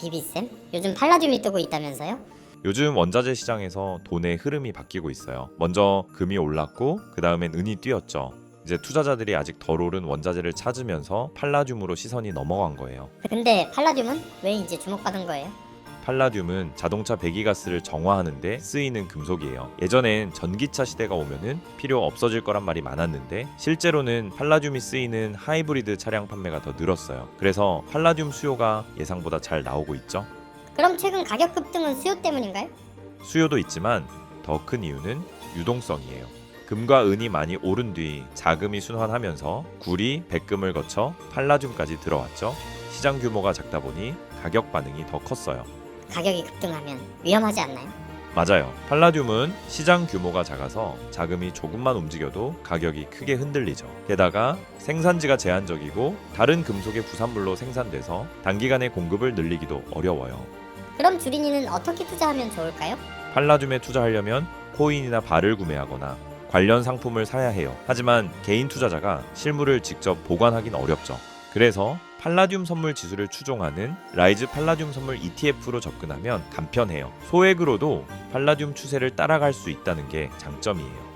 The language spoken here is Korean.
비비쌤? 요즘 팔라듐이 뜨고 있다면서요? 요즘 원자재 시장에서 돈의 흐름이 바뀌고 있어요. 먼저 금이 올랐고 그 다음엔 은이 뛰었죠. 이제 투자자들이 아직 덜 오른 원자재를 찾으면서 팔라듐으로 시선이 넘어간 거예요. 근데 팔라듐은 왜 이제 주목받은 거예요? 팔라듐은 자동차 배기가스를 정화하는데 쓰이는 금속이에요. 예전엔 전기차 시대가 오면은 필요 없어질 거란 말이 많았는데 실제로는 팔라듐이 쓰이는 하이브리드 차량 판매가 더 늘었어요. 그래서 팔라듐 수요가 예상보다 잘 나오고 있죠. 그럼 최근 가격 급등은 수요 때문인가요? 수요도 있지만 더 큰 이유는 유동성이에요. 금과 은이 많이 오른 뒤 자금이 순환하면서 구리, 백금을 거쳐 팔라듐까지 들어왔죠. 시장 규모가 작다 보니 가격 반응이 더 컸어요. 가격이 급등하면 위험하지 않나요? 맞아요. 팔라듐은 시장 규모가 작아서 자금이 조금만 움직여도 가격이 크게 흔들리죠. 게다가 생산지가 제한적이고 다른 금속의 부산물로 생산돼서 단기간에 공급을 늘리기도 어려워요. 그럼 주린이는 어떻게 투자하면 좋을까요? 팔라듐에 투자하려면 코인이나 발을 구매하거나 관련 상품을 사야 해요. 하지만 개인 투자자가 실물을 직접 보관하긴 어렵죠. 그래서 팔라듐 선물 지수를 추종하는 라이즈 팔라듐 선물 ETF로 접근하면 간편해요. 소액으로도 팔라듐 추세를 따라갈 수 있다는 게 장점이에요.